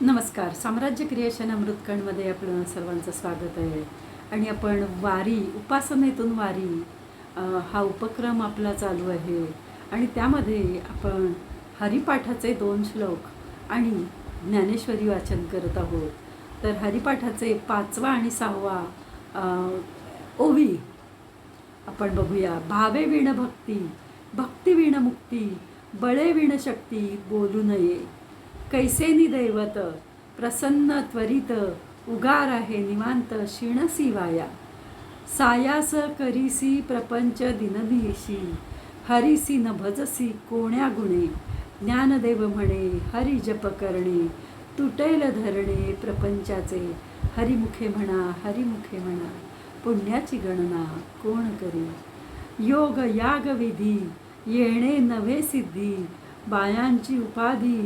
नमस्कार. साम्राज्य क्रिएशन अमृतकणमध्ये आपलं सर्वांचं स्वागत आहे. आणि आपण वारी उपासनेतून वारी हा उपक्रम आपला चालू आहे. आणि त्यामध्ये आपण हरिपाठाचे दोन श्लोक आणि ज्ञानेश्वरी वाचन करत आहोत. तर हरिपाठाचे पाचवा आणि सहावा ओवी आपण बघूया. भावे विण भक्ती भक्ती विण मुक्ती बळे विण शक्ती बोलू नये. कैसेनी दैवत प्रसन्न त्वरित उगार आहे निवांत शिणसी वाया. सायास करीसी प्रपंच दिनदिशी हरिसी न भजसी कोण्या गुणे. ज्ञानदेव म्हणे हरी जप करणे तुटेल धरणे प्रपंचाचे. हरिमुखे म्हणा हरिमुखे म्हणा पुण्याची गणना कोण करी? योग याग विधी येणे नव्हे सिद्धी बायांची उपाधी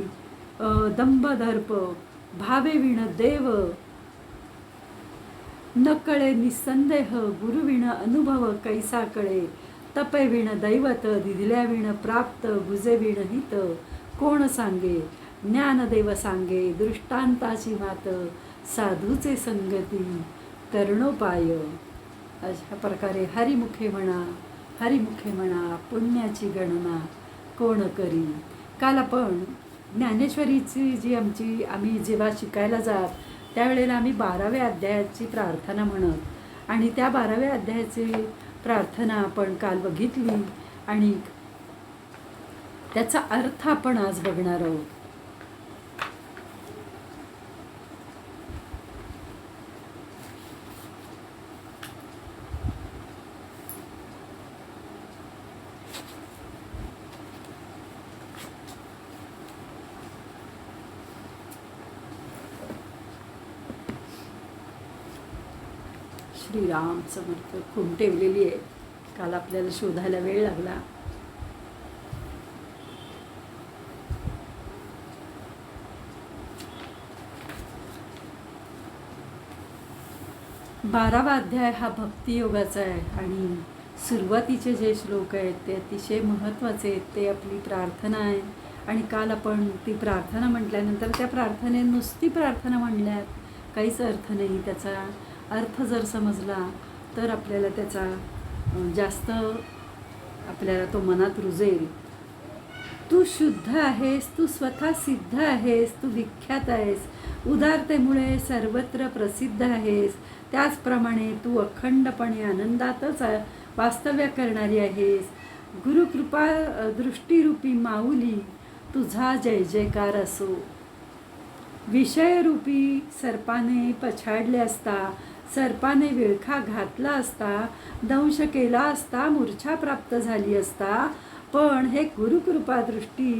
दंभदर्प भावे विण देव। नकळे निसंदेह गुरुविण अनुभव कैसा कळे तपे विण दैवत दिधल्या विण प्राप्त गुजे विण हित। कोण सांगे? ज्ञानदेव सांगे दृष्टांताची मात। साधूचे संगती तरुणोपाय अशा प्रकारे हरिमुखे म्हणा हरिमुखे म्हणा पुण्याची गणना कोण करी? काल आपण ज्ञानेश्वरीची जी आमची आम्ही जेव्हा शिकायला जात त्यावेळेला आम्ही बाराव्या अध्यायाची प्रार्थना म्हणत आणि त्या बाराव्या अध्यायाची प्रार्थना आपण काल बघितली आणि त्याचा अर्थ आपण आज बघणार आहोत. श्रीराम समर्थ खून ठेवलेली आहे. काल आपल्याला शोधायला वेळ लागला. बारावा अध्याय हा भक्तियोगाचा आहे आणि सुरुवातीचे जे श्लोक आहेत ते अतिशय महत्त्वाचे आहेत. ते आपली प्रार्थना आहे. आणि काल आपण ती प्रार्थना म्हटल्यानंतर त्या प्रार्थने नुसती प्रार्थना म्हणल्यात काहीच अर्थ नाही. त्याचा अर्थ जर समजला तर आपल्याला त्याचा जास्त आपल्याला तो मनात रुजेल. तू शुद्ध आहेस तू स्वतः सिद्ध आहेस तू विख्यात आहेस उदारतेमुळे सर्वत्र प्रसिद्ध आहेस त्याचप्रमाणे तू अखंडपणे आनंदातच वास्तव्य करणारी आहेस. गुरुकृपा दृष्टीरूपी माऊली तुझा जय जयकार असो. विषयरूपी सर्पाने पछाडले असता सर्पाने विळखा घातला असता दंश केला असता मूर्छा प्राप्त झाली असता. पण हे गुरुकृपादृष्टी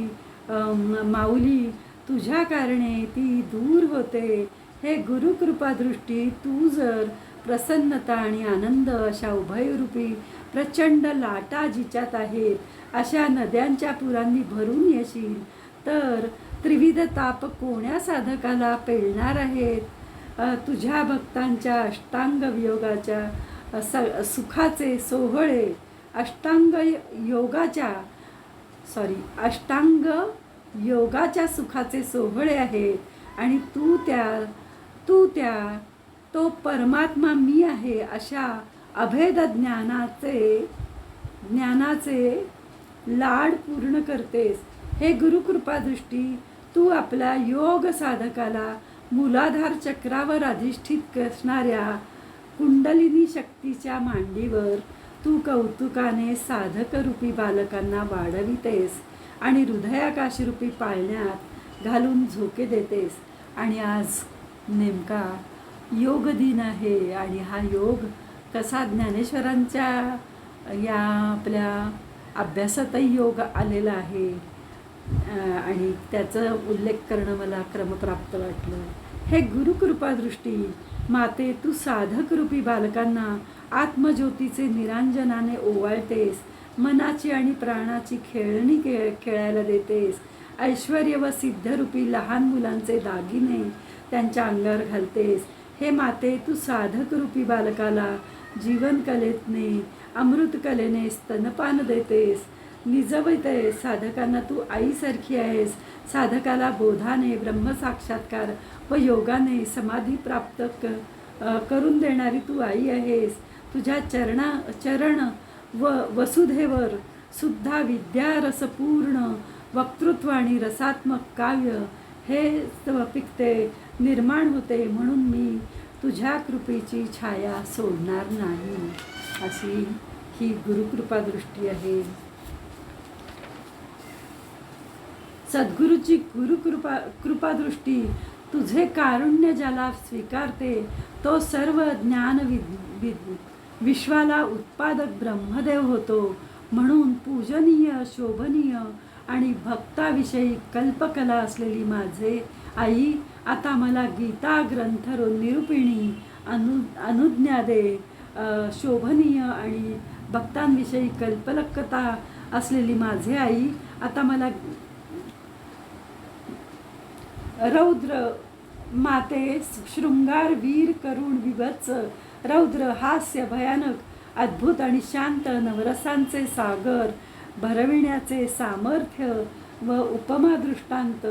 माऊली तुझ्या कारणे ती दूर होते. हे गुरुकृपादृष्टी तू जर प्रसन्नता आणि आनंद अशा उभयरूपी प्रचंड लाटा जिच्यात आहेत अशा नद्यांच्या पुरांनी भरून येशील तर त्रिविध ताप कोण्या साधकाला पेलणार आहेत? तुझ्या भक्तांच्या अष्टांग वियोगाच्या स सुखाचे सोहळे अष्टांग योगाच्या सॉरी अष्टांग योगाच्या सुखाचे सोहळे आहेत. आणि तू त्या तू त्या तो परमात्मा मी आहे अशा अभेद ज्ञानाचे ज्ञानाचे लाड पूर्ण करतेस. हे गुरुकृपादृष्टी तू आपल्या योग साधकाला मूलाधार चक्रावर अधिष्ठित असणाऱ्या कुंडलिनी शक्तीच्या मांडीवर तू कौतुकाने साधकरूपी बालकांना वाढवितेस आणि हृदयाकाशरूपी पाळण्यात घालून झोके देतेस. आणि आज नेमका योग दिन आहे आणि हा योग कसा ज्ञानेश्वरांच्या या आपल्या अभ्यासातही योग आलेला आहे आणि त्याचा उल्लेख करणं मला क्रमप्राप्त वाटलं. हे गुरुकृपादृष्टी माते तू साधकरूपी बालकांना आत्मज्योतीचे निरांजनाने ओवाळतेस मनाची आणि प्राणाची खेळणी खेळ खेळायला देतेस ऐश्वर व सिद्धरूपी लहान मुलांचे दागिने त्यांच्या अंगावर घालतेस. हे माते तू साधकरूपी बालकाला जीवनकलेतने अमृतकलेने स्तनपान देतेस. निजविते साधकांना तू आईसारखी आहेस. साधकाला बोधाने ब्रह्मसाक्षात्कार व योगाने समाधी प्राप्त क करून देणारी तू आई आहेस. तुझ्या चरणा चरण व वसुधेवर सुद्धा विद्यारसपूर्ण वक्तृत्व आणि रसात्मक काव्य हे पिकते निर्माण होते म्हणून मी तुझ्या कृपेची छाया सोडणार नाही. अशी ही गुरुकृपा दृष्टी आहे. सद्गुरूची गुरुकृपा कृपादृष्टी तुझे कारुण्य ज्याला स्वीकारते तो सर्व ज्ञान विद विद विश्वाला उत्पादक ब्रह्मदेव होतो. म्हणून पूजनीय शोभनीय आणि भक्ताविषयी कल्पकला असलेली माझे आई आता मला गीता ग्रंथ रो- निरूपिणी अनु अनुज्ञा दे. शोभनीय आणि भक्तांविषयी कल्पलकता असलेली माझे आई आता मला रौद्र माते शृंगार वीर करुण विभत्स रौद्र हास्य भयानक अद्भुत आणि शांत नवरसांचे सागर भरविण्याचे सामर्थ्य व उपमा दृष्टांत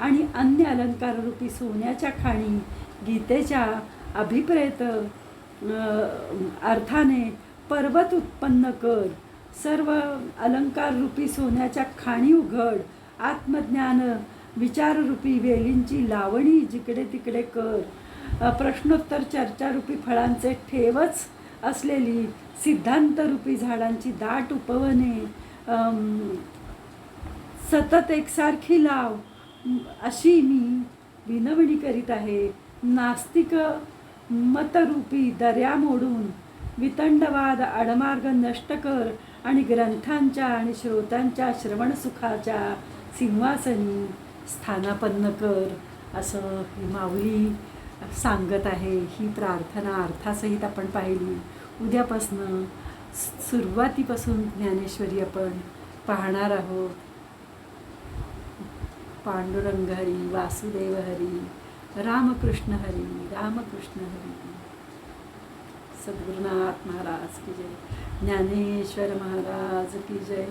आणि अन्य अलंकाररूपी सोन्याच्या खाणी गीतेच्या अभिप्रेत अर्थाने पर्वत उत्पन्न कर सर्व अलंकाररूपी सोन्याच्या खाणी उघड आत्मज्ञान विचाररूपी वेलींची लावणी जिकडे तिकडे कर. प्रश्नोत्तर चर्चारूपी फळांचे ठेवच असलेली सिद्धांतरूपी झाडांची दाट उपवने. सतत एकसारखी लाव. अशी मी विनवणी करीत आहे. नास्तिक मतरूपी दर्या मोडून वितंडवाद आडमार्ग नष्ट कर आणि ग्रंथांच्या आणि श्रोतांच्या श्रवणसुखाच्या सिंहासनी स्थानापन्न कर असं माऊली सांगत आहे. ही प्रार्थना अर्थासहित आपण पाहिली. उद्यापासनं सुरुवातीपासून ज्ञानेश्वरी आपण पाहणार आहोत. पांडुरंग हरी वासुदेव हरी रामकृष्ण हरी रामकृष्ण हरी. सद्गुरुनाथ महाराज की जय. ज्ञानेश्वर महाराज की जय.